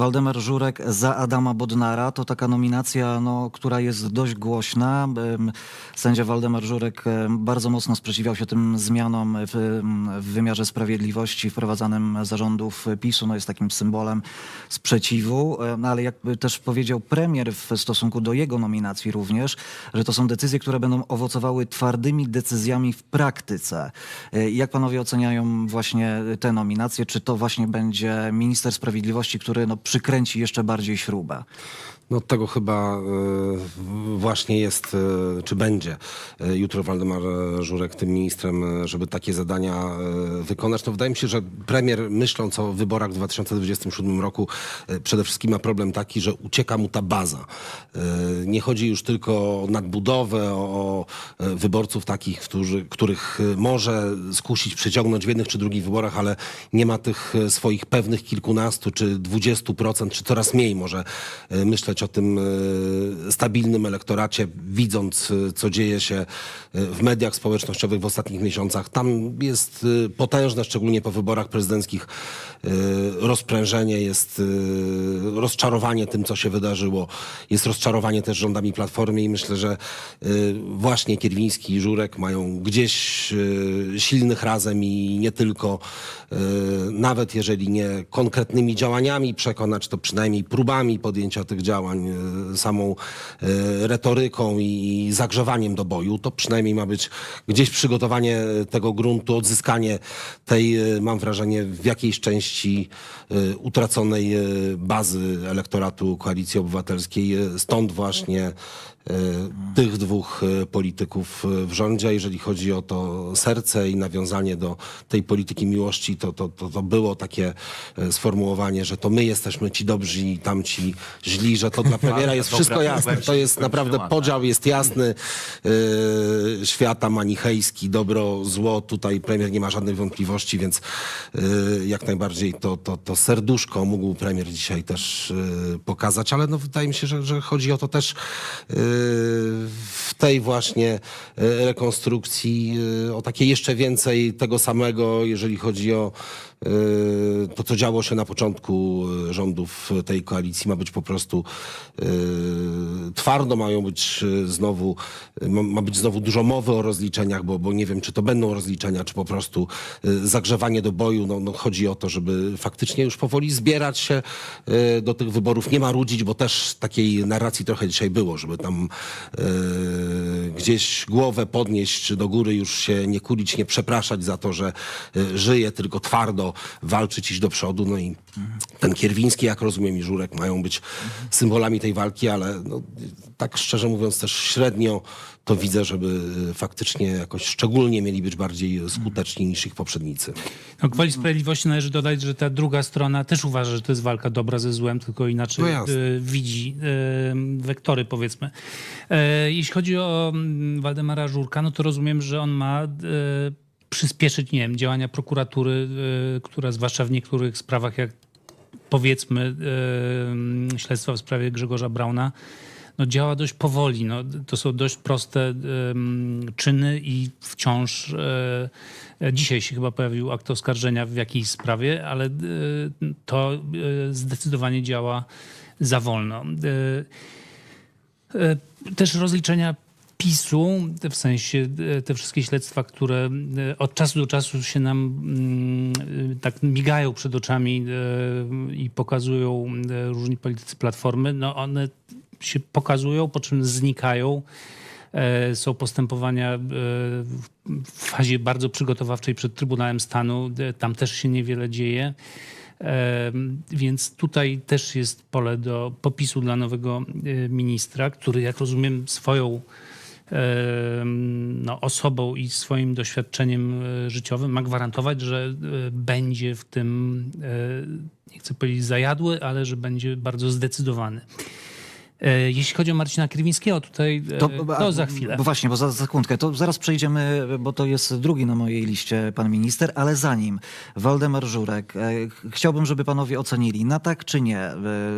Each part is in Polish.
Waldemar Żurek za Adama Bodnara to taka nominacja, no, która jest dość głośna. Sędzia Waldemar Żurek bardzo mocno sprzeciwiał się tym zmianom w, w wymiarze sprawiedliwości wprowadzanym zarządów PiSu. No, jest takim symbolem sprzeciwu, Em, ale jak też powiedział premier w stosunku do jego nominacji również, że to są decyzje, które będą owocowały twardymi decyzjami w praktyce. E, Jak panowie oceniają właśnie te nominacje? Czy to właśnie będzie minister sprawiedliwości, który no, przykręci jeszcze bardziej śrubę? No tego chyba e, właśnie jest, e, czy będzie e, jutro Waldemar Żurek tym ministrem, żeby takie zadania wykonać. To wydaje mi się, że premier myśląc o wyborach w 2027 roku przede wszystkim ma problem taki, że ucieka mu ta baza. Nie chodzi już tylko o nadbudowę, o wyborców takich, którzy, których może skusić, przyciągnąć w jednych czy drugich wyborach, ale nie ma tych swoich pewnych kilkunastu czy dwudziestu procent, czy coraz mniej może myśleć o tym e, stabilnym elektoracie, widząc, e, co dzieje się e, w mediach społecznościowych w ostatnich miesiącach. Tam jest potężne, szczególnie po wyborach prezydenckich, rozprężenie, jest rozczarowanie tym, co się wydarzyło. Jest rozczarowanie też rządami Platformy i myślę, że właśnie Kierwiński i Żurek mają gdzieś silnych razem i nie tylko, nawet jeżeli nie konkretnymi działaniami przekonać, to przynajmniej próbami podjęcia tych działań, e, samą e, retoryką i zagrzewaniem do boju, to przynajmniej ma być gdzieś przygotowanie tego gruntu, odzyskanie tej, e, mam wrażenie, w jakiejś części e, utraconej bazy elektoratu Koalicji Obywatelskiej. Stąd właśnie tych dwóch polityków w rządzie. Jeżeli chodzi o to serce i nawiązanie do tej polityki miłości, to, to, to, to było takie sformułowanie, że to my jesteśmy ci dobrzy i tamci źli, że to dla premiera jest wszystko jasne. To jest naprawdę podział jest jasny, e, świata manichejski, dobro, zło. Tutaj premier nie ma żadnych wątpliwości, więc e, jak najbardziej to, to, to serduszko mógł premier dzisiaj też e, pokazać, ale no, wydaje mi się, że, że chodzi o to też w tej właśnie rekonstrukcji o takie jeszcze więcej tego samego, jeżeli chodzi o to, co działo się na początku e, rządów tej koalicji, ma być po prostu e, twardo, mają być e, znowu, e, ma, być znowu dużo mowy o rozliczeniach, bo, bo nie wiem, czy to będą rozliczenia, czy po prostu e, zagrzewanie do boju. No, no, chodzi o to, żeby faktycznie już powoli zbierać się e, do tych wyborów, nie marudzić, bo też takiej narracji trochę dzisiaj było, żeby tam e, gdzieś głowę podnieść czy do góry, już się nie kulić, nie przepraszać za to, że e, żyje, tylko twardo walczyć, iść do przodu. No i ten Kierwiński, jak rozumiem, i Żurek mają być symbolami tej walki, ale no, tak szczerze mówiąc też średnio to widzę, żeby faktycznie jakoś szczególnie mieli być bardziej skuteczni niż ich poprzednicy. No, gwoli sprawiedliwości należy dodać, że ta druga strona też uważa, że to jest walka dobra ze złem, tylko inaczej No e, widzi e, wektory, powiedzmy. E, jeśli chodzi o mm, Waldemara Żurka, no to rozumiem, że on ma przyspieszyć, nie wiem, działania prokuratury, która zwłaszcza w niektórych sprawach, jak powiedzmy e, śledztwa w sprawie Grzegorza Brauna, no działa dość powoli. No, to są dość proste em, czyny i wciąż e, dzisiaj się chyba pojawił akt oskarżenia w jakiejś sprawie, ale e, to e, zdecydowanie działa za wolno. E, e, też rozliczenia PiSu, w sensie e, te wszystkie śledztwa, które od czasu do czasu się nam mm, tak migają przed oczami i pokazują różni politycy Platformy, no one się pokazują, po czym znikają. E, Są postępowania e, w fazie bardzo przygotowawczej przed Trybunałem Stanu. E, Tam też się niewiele dzieje. Więc tutaj też jest pole do popisu dla nowego ministra, który, jak rozumiem, swoją no, osobą i swoim doświadczeniem życiowym ma gwarantować, że będzie w tym, nie chcę powiedzieć zajadły, ale że będzie bardzo zdecydowany. E, Jeśli chodzi o Marcina Krywińskiego, tutaj e, to, za chwilę. Bo właśnie, bo za sekundkę, to zaraz przejdziemy, bo to jest drugi na mojej liście pan minister, ale zanim Waldemar Żurek, e, ch- chciałbym, żeby panowie ocenili, na tak czy nie,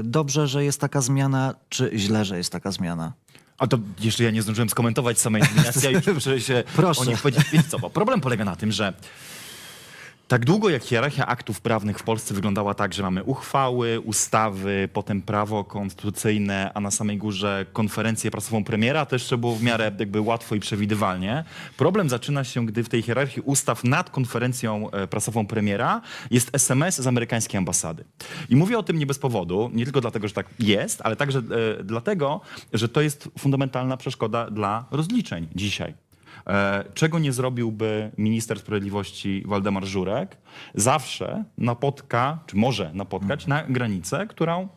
dobrze, że jest taka zmiana, czy źle, że jest taka zmiana? A to jeszcze ja nie zdążyłem skomentować samej nominacji, a już muszę się Proszę. o nich powiedzieć. Wiecie co, bo problem polega na tym, że Tak długo jak hierarchia aktów prawnych w Polsce wyglądała tak, że mamy uchwały, ustawy, potem prawo konstytucyjne, a na samej górze konferencję prasową premiera, to jeszcze było w miarę jakby łatwo i przewidywalnie. Problem zaczyna się, gdy w tej hierarchii ustaw nad konferencją e, prasową premiera jest SMS z amerykańskiej ambasady. I mówię o tym nie bez powodu, nie tylko dlatego, że tak jest, ale także e, dlatego, że to jest fundamentalna przeszkoda dla rozliczeń dzisiaj. E, Czego nie zrobiłby minister sprawiedliwości Waldemar Żurek? Zawsze napotka, czy może napotkać na granicę, którą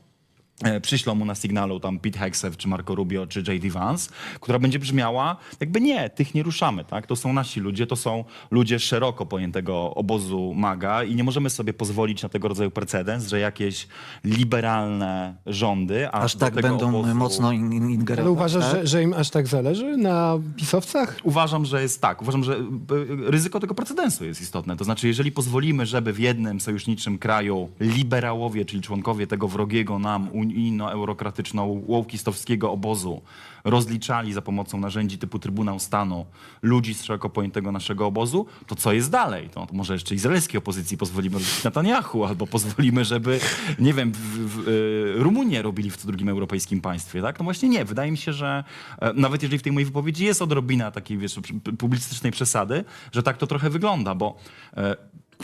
przyślą mu na sygnalu tam Pete Hegseth, czy Marco Rubio, czy J.D. Vance, która będzie brzmiała jakby nie, tych nie ruszamy, tak? To są nasi ludzie, to są ludzie szeroko pojętego obozu MAGA i nie możemy sobie pozwolić na tego rodzaju precedens, że jakieś liberalne rządy, a Aż do tak tego będą obozu- mocno in, in, ingerować. Ale uważasz, tak? że, że im aż tak zależy na pisowcach? Uważam, że jest tak. Uważam, że y, y, ryzyko tego precedensu jest istotne. To znaczy, jeżeli pozwolimy, żeby w jednym sojuszniczym kraju liberałowie, czyli członkowie tego wrogiego nam unijno-eurokratyczno-łołkistowskiego obozu rozliczali za pomocą narzędzi typu Trybunał Stanu ludzi z szeroko pojętego naszego obozu, to co jest dalej? To, może jeszcze izraelskiej opozycji pozwolimy rozliczyć Netanyahu, albo pozwolimy, żeby, nie wiem, w, w, y, Rumunię robili w co drugim europejskim państwie, tak? No właśnie nie. Wydaje mi się, że e, nawet jeżeli w tej mojej wypowiedzi jest odrobina takiej, wiesz, publicystycznej przesady, że tak to trochę wygląda, bo e,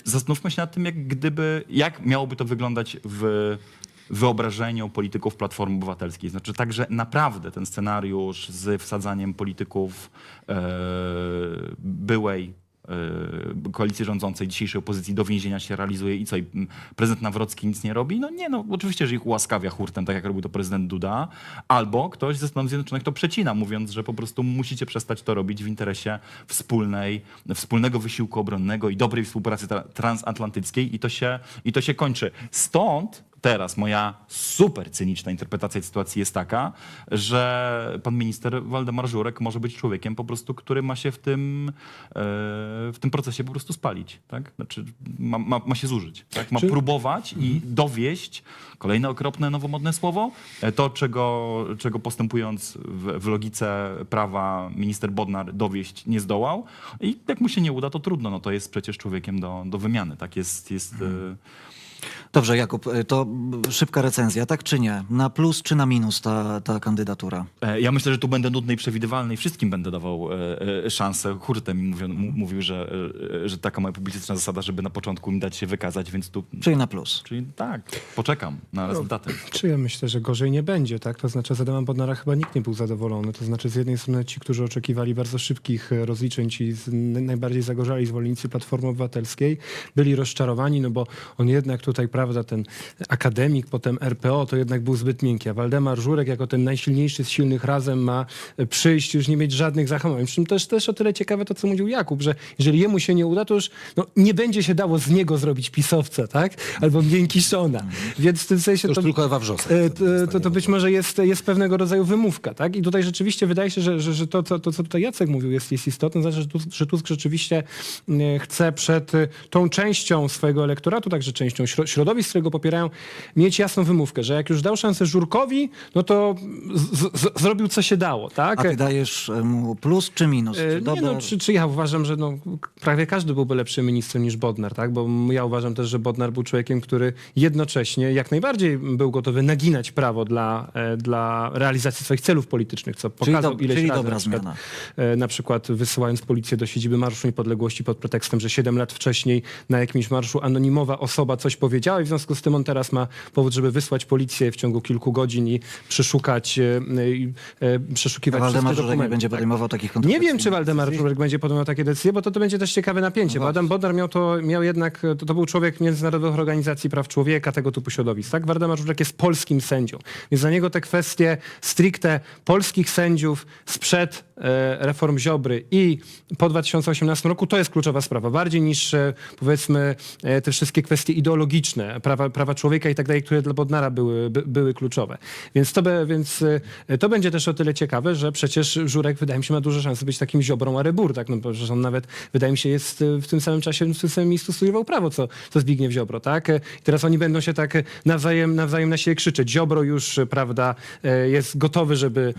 zastanówmy się nad tym, jak gdyby, jak miałoby to wyglądać w wyobrażeniu polityków Platformy Obywatelskiej. Znaczy tak, że naprawdę ten scenariusz z wsadzaniem polityków e, byłej e, koalicji rządzącej, dzisiejszej opozycji do więzienia się realizuje i co, i prezydent Nawrocki nic nie robi? No nie, no oczywiście, że ich ułaskawia hurtem, tak jak robił to prezydent Duda, albo ktoś ze Stanów Zjednoczonych to przecina, mówiąc, że po prostu musicie przestać to robić w interesie wspólnej, wspólnego wysiłku obronnego i dobrej współpracy tra- transatlantyckiej i to się, i to się kończy. Stąd teraz moja super cyniczna interpretacja sytuacji jest taka, że pan minister Waldemar Żurek może być człowiekiem po prostu, który ma się w tym, e, w tym procesie po prostu spalić. Tak? Znaczy ma, ma, ma się zużyć. Tak? Ma Czy- próbować i dowieść, kolejne okropne, nowomodne słowo, e, to czego, czego postępując w, w logice prawa minister Bodnar dowieść nie zdołał. I jak mu się nie uda, to trudno. No to jest przecież człowiekiem do, do wymiany. Tak jest, jest e, Dobrze, Jakub, y, to szybka recenzja, tak czy nie? Na plus czy na minus ta, ta kandydatura? E, Ja myślę, że tu będę nudny i przewidywalny i wszystkim będę dawał e, e, szansę. Hurtem mi mówią, m- mówił, że, e, że taka moja publicystyczna zasada, żeby na początku mi dać się wykazać, więc tu... Czyli na plus. Czyli tak, poczekam na rezultaty. Czy ja myślę, że gorzej nie będzie, tak? To znaczy z Adama Bodnara chyba nikt nie był zadowolony. To znaczy z jednej strony ci, którzy oczekiwali bardzo szybkich e, rozliczeń, ci z, n- najbardziej zagorzali zwolennicy Platformy Obywatelskiej, byli rozczarowani, no bo on jednak tutaj, prawda, ten akademik, potem RPO, to jednak był zbyt miękki, a Waldemar Żurek jako ten najsilniejszy z silnych razem ma e, przyjść, już nie mieć żadnych zahamowań. Przy czym też, też o tyle ciekawe to, co mówił Jakub, że jeżeli jemu się nie uda, to już no, nie będzie się dało z niego zrobić pisowca, tak? Albo miękiszona. Więc w tym sensie To to... tylko Ewa Wrzosek. To, to, to być może jest, jest pewnego rodzaju wymówka, tak? I tutaj rzeczywiście wydaje się, że, że, że to, to, to, co tutaj Jacek mówił, jest, jest istotne, znaczy, że Tusk, że Tusk rzeczywiście e, chce przed tą częścią swojego elektoratu, także częścią śro- środowisk, które go popierają, mieć jasną wymówkę, że jak już dał szansę Żurkowi, no to zrobił co się dało, tak? A ty dajesz y, mu plus czy minus? E, Czy Nie dobre? no, czy, czy ja uważam, że no, prawie każdy byłby lepszym ministrem niż Bodnar, tak? Bo ja uważam też, że Bodnar był człowiekiem, który jednocześnie jak najbardziej był gotowy naginać prawo dla, e, dla realizacji swoich celów politycznych, co pokazał do- ileś czyli razy. dobra na przykład, e, na przykład wysyłając policję do siedziby Marszu Niepodległości pod pretekstem, że 7 lat wcześniej na jakimś marszu anonimowa osoba coś powiedziała i w związku z tym on teraz ma powód, żeby wysłać policję w ciągu kilku godzin i przeszukać, e, i, e, przeszukiwać Waldemar Żurek nie będzie tak. podejmował takich Nie wiem, czy Waldemar. Żurek będzie podejmował takie decyzje, bo to, to będzie też ciekawe napięcie, No bo Adam Bodnar miał to, miał jednak, to, to był człowiek międzynarodowych organizacji praw człowieka, tego typu środowisk, tak? Waldemar Żurek jest polskim sędzią, więc dla niego te kwestie stricte polskich sędziów sprzed e, reform Ziobry i po 2018 roku to jest kluczowa sprawa, bardziej niż e, powiedzmy e, te wszystkie kwestie ideologiczne prawa, prawa człowieka i tak dalej, które dla Bodnara były, by, były kluczowe. Więc to, be, więc e, to będzie też o tyle ciekawe, że przecież Żurek wydaje mi się ma duże szanse być takim ziobrą Arebur, tak? No, przecież on nawet wydaje mi się jest e, w tym samym czasie w tym samym miejscu studiował prawo, co, co Zbigniew Ziobro, tak? E, I teraz oni będą się tak nawzajem, nawzajem na siebie krzyczeć. Ziobro już, prawda, jest gotowy, żeby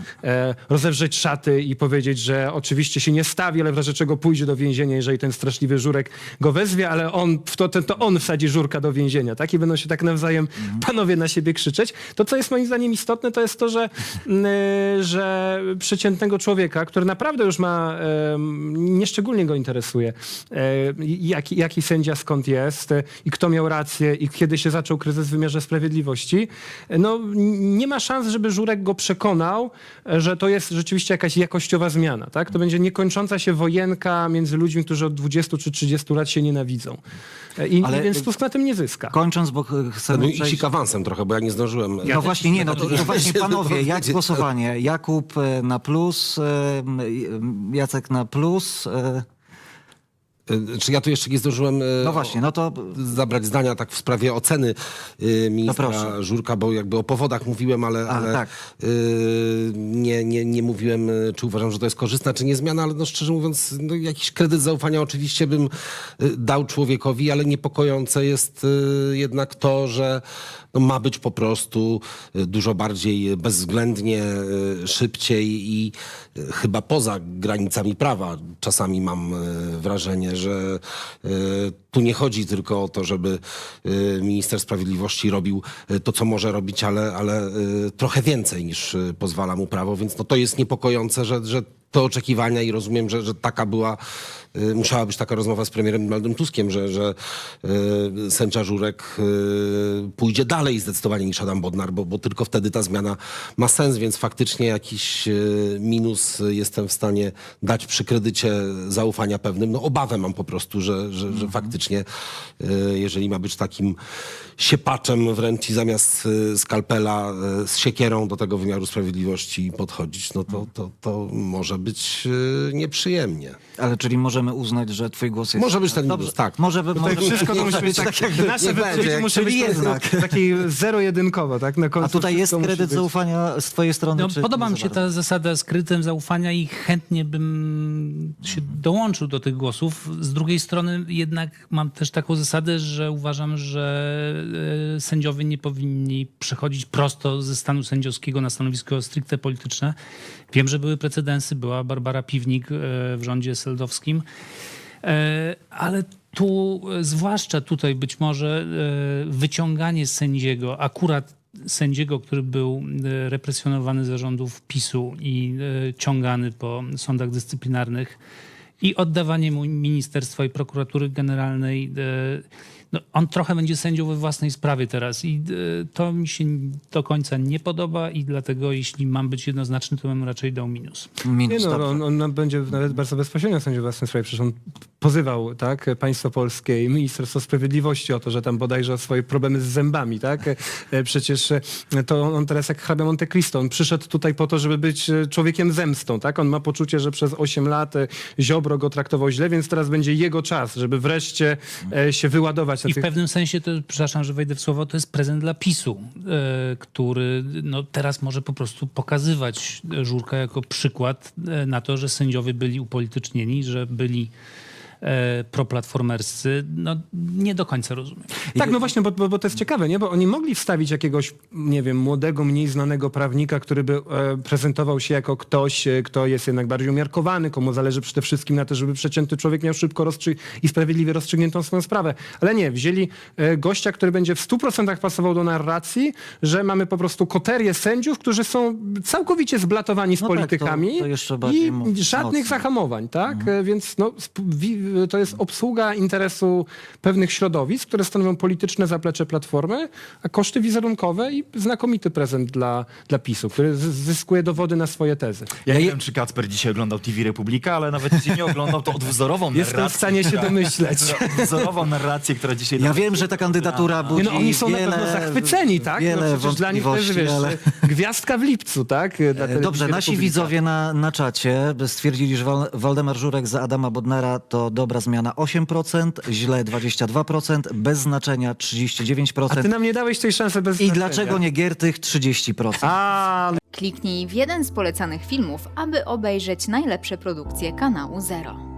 rozewrzeć szaty i powiedzieć, że oczywiście się nie stawi, ale w razie czego pójdzie do więzienia, jeżeli ten straszliwy Żurek go wezwie, ale on, w to, to, to on wsadzi Żurka do więzienia, tak? I będą się tak nawzajem panowie na siebie krzyczeć. To, co jest moim zdaniem istotne, to jest to, że, mm, e, że przeciętnego człowieka, który naprawdę już ma, nieszczególnie go interesuje, e, jaki, jaki sędzia skąd jest e, i kto miał rację i kiedy się zaczął kryzys w wymiarze sprawiedliwości, no nie ma szans, żeby Żurek go przekonał, że to jest rzeczywiście jakaś jakościowa zmiana, tak? To będzie niekończąca się wojenka między ludźmi, którzy od 20 czy 30 lat się nienawidzą. I, Ale- więc Tusk na tym nie zyska. Kończąc, bo ch- No i przejść... awansem trochę, bo ja nie zdążyłem. No właśnie, nie, no to, to właśnie panowie, jak głosowanie? Jakub e, na plus, e, Jacek na plus. E, Czy ja tu jeszcze nie zdążyłem y, No właśnie, no to zabrać zdania tak w sprawie oceny y, ministra proszę. Żurka, bo jakby o powodach mówiłem, ale, A, ale tak. nie, nie, nie mówiłem, czy uważam, że to jest korzystna, czy nie zmiana, ale no szczerze mówiąc, no, jakiś kredyt zaufania oczywiście bym dał człowiekowi, ale niepokojące jest jednak to, że no, ma być po prostu y, dużo bardziej bezwzględnie, y, szybciej i y, chyba poza granicami prawa. Czasami mam wrażenie, że tu nie chodzi tylko o to, żeby minister sprawiedliwości robił to, co może robić, ale, ale trochę więcej niż pozwala mu prawo, więc no, to jest niepokojące, że, że te oczekiwania i rozumiem, że, że taka była, musiała być taka rozmowa z premierem Donaldem Tuskiem, że, że y, sędzia Żurek y, pójdzie dalej zdecydowanie niż Adam Bodnar, bo, bo tylko wtedy ta zmiana ma sens, więc faktycznie jakiś y, minus jestem w stanie dać przy kredycie zaufania pewnym. No obawę mam po prostu, że, że, że faktycznie y, jeżeli ma być takim siepaczem wręcz i zamiast y, skalpela y, z siekierą do tego wymiaru sprawiedliwości podchodzić, no to, to, to może być y, nieprzyjemnie. Ale czyli możemy uznać, że twój głos jest... Może być ten Dobrze, minus, tak. Może, by- może Tutaj wszystko to musi być tak, nasze nie wypowiedzi będzie, muszą być jednak. takiej zero-jedynkowo, tak? Na końcu A tutaj jest kredyt zaufania z twojej strony? No, czy podoba mi się ta zasada skrytem zaufania i chętnie bym się dołączył do tych głosów. Z drugiej strony jednak mam też taką zasadę, że uważam, że e, sędziowie nie powinni przechodzić prosto ze stanu sędziowskiego na stanowisko stricte polityczne. Wiem, że były precedensy, była Barbara Piwnik e, w rządzie seldowskim. E, Ale tu, e, zwłaszcza tutaj być może wyciąganie sędziego, akurat sędziego, który był represjonowany za rządów PiSu i ciągany po sądach dyscyplinarnych i oddawanie mu Ministerstwa i Prokuratury Generalnej. No, on trochę będzie sędzią we własnej sprawie teraz i e, to mi się do końca nie podoba i dlatego jeśli mam być jednoznaczny, to bym raczej dał minus. Nie Minus, no, dobrze. on, on nam będzie nawet bardzo bezpośrednio sędzią w własnej sprawie. Przecież on pozywał tak, państwo polskie i Ministerstwo Sprawiedliwości o to, że tam bodajże o swoje problemy z zębami. Tak? E, Przecież e, to on, on teraz jak hrabia Monte Cristo. On przyszedł tutaj po to, żeby być człowiekiem zemstą. Tak? On ma poczucie, że przez 8 lat Ziobro go traktował źle, więc teraz będzie jego czas, żeby wreszcie się wyładować na I w tych pewnym sensie, to, przepraszam, że wejdę w słowo, to jest prezent dla PiSu, e, który no, teraz może po prostu pokazywać Żurka jako przykład e, na to, że sędziowie byli upolitycznieni, że byli e, proplatformerscy. No, nie do końca rozumiem. Tak, no właśnie, bo, bo, bo to jest ciekawe, nie? Bo oni mogli wstawić jakiegoś, nie wiem, młodego, mniej znanego prawnika, który by e, prezentował się jako ktoś, e, kto jest jednak bardziej umiarkowany, komu zależy przede wszystkim na to, żeby przeciętny człowiek miał szybko rozstrzy- i sprawiedliwie rozstrzygniętą swoją sprawę. Ale nie, wzięli e, gościa, który będzie w 100% pasował do narracji, że mamy po prostu koterię sędziów, którzy są całkowicie zblatowani z No tak, to- politykami to jeszcze bardziej i żadnych mocno. zahamowań, tak? E, Więc no, sp- wi- to jest obsługa interesu pewnych środowisk, które stanowią polityczne zaplecze Platformy, a koszty wizerunkowe i znakomity prezent dla, dla PiSu, który zyskuje dowody na swoje tezy. Ja nie wiem, czy Kacper dzisiaj oglądał TV Republika, ale nawet jeśli nie oglądał, to odwzorową Jestem w narrację. stanie się która- domyśleć. która- Wzorową narrację, która dzisiaj... Ja wiem, że ta kandydatura budzi no, oni są wiele, na pewno zachwyceni, tak? No, Wiele przecież dla nich to jest, wiesz, ale... gwiazdka w lipcu, tak? Dla telewizji Dobrze, nasi Republika. widzowie na, na czacie stwierdzili, że Wal- Waldemar Żurek za Adama Bodnara to dobra zmiana 8%, źle 22%, bez znaczenia 39%. A ty nam nie dałeś tej szansy bez I znaczenia. dlaczego nie Giertych 30%? A, Kliknij w jeden z polecanych filmów, aby obejrzeć najlepsze produkcje kanału Zero.